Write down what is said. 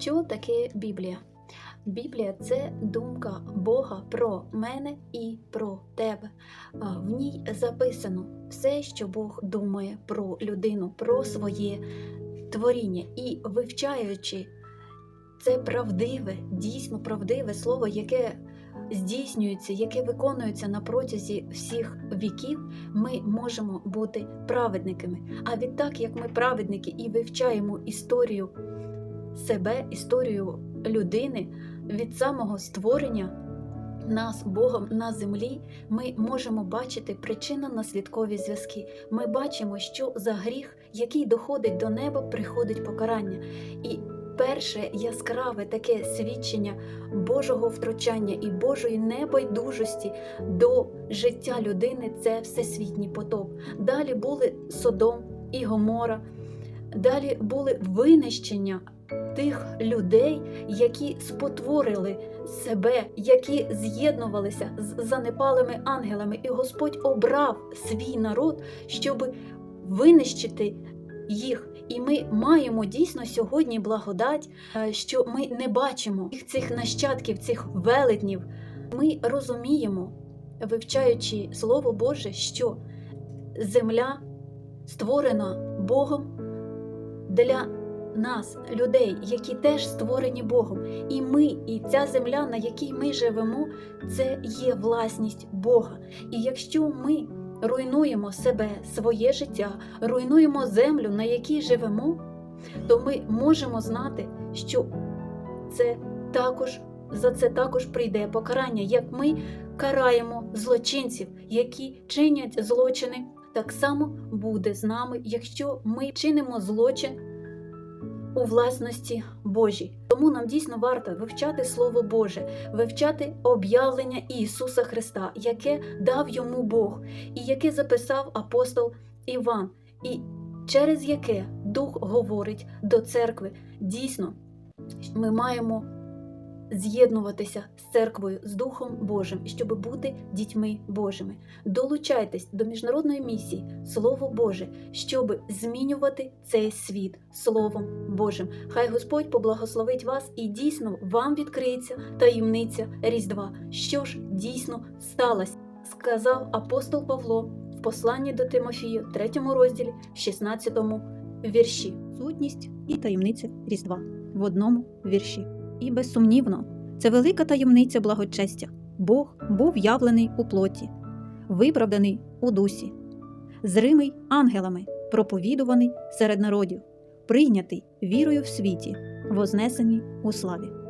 Що таке Біблія? Біблія це думка Бога про мене і про тебе. В ній записано все, що Бог думає про людину, про своє творіння. І вивчаючи це правдиве, дійсно правдиве слово, яке здійснюється, яке виконується на протязі всіх віків, ми можемо бути праведниками. А відтак, як ми праведники і вивчаємо історію себе, історію людини від самого створення нас Богом на землі, ми можемо бачити причинно-наслідкові зв'язки. Ми бачимо, що за гріх, який доходить до неба, приходить покарання. І перше яскраве таке свідчення Божого втручання і Божої небайдужості до життя людини це всесвітній потоп. Далі були Содом і Гомора, далі були винищення тих людей, які спотворили себе, які з'єднувалися з занепалими ангелами, і Господь обрав свій народ, щоб винищити їх. І ми маємо дійсно сьогодні благодать, е, що ми не бачимо цих нащадків, цих велетнів. Ми розуміємо, вивчаючи Слово Боже, що земля створена Богом для нас, людей, які теж створені Богом. І ми, і ця земля, на якій ми живемо, це є власність Бога. І якщо ми руйнуємо себе, своє життя, руйнуємо землю, на якій живемо, то ми можемо знати, що це також за це також прийде покарання, як ми караємо злочинців, які чинять злочини. Так само буде з нами, якщо ми чинимо злочин у власності Божій. Тому нам дійсно варто вивчати Слово Боже, вивчати об'явлення Ісуса Христа, яке дав йому Бог, і яке записав апостол Іван, і через яке Дух говорить до церкви. Дійсно, ми маємо з'єднуватися з церквою, з Духом Божим, щоб бути дітьми Божими. Долучайтесь до міжнародної місії Слово Боже, щоб змінювати цей світ Словом Божим. Хай Господь поблагословить вас і дійсно вам відкриється таємниця Різдва. Що ж дійсно сталося, сказав апостол Павло в посланні до Тимофію, 3 розділі, 16 вірші. сутність і таємниця Різдва в одному вірші. І безсумнівно, це велика таємниця благочестя. Бог був явлений у плоті, виправданий у дусі, зримий ангелами, проповідуваний серед народів, прийнятий вірою в світі, вознесений у славі.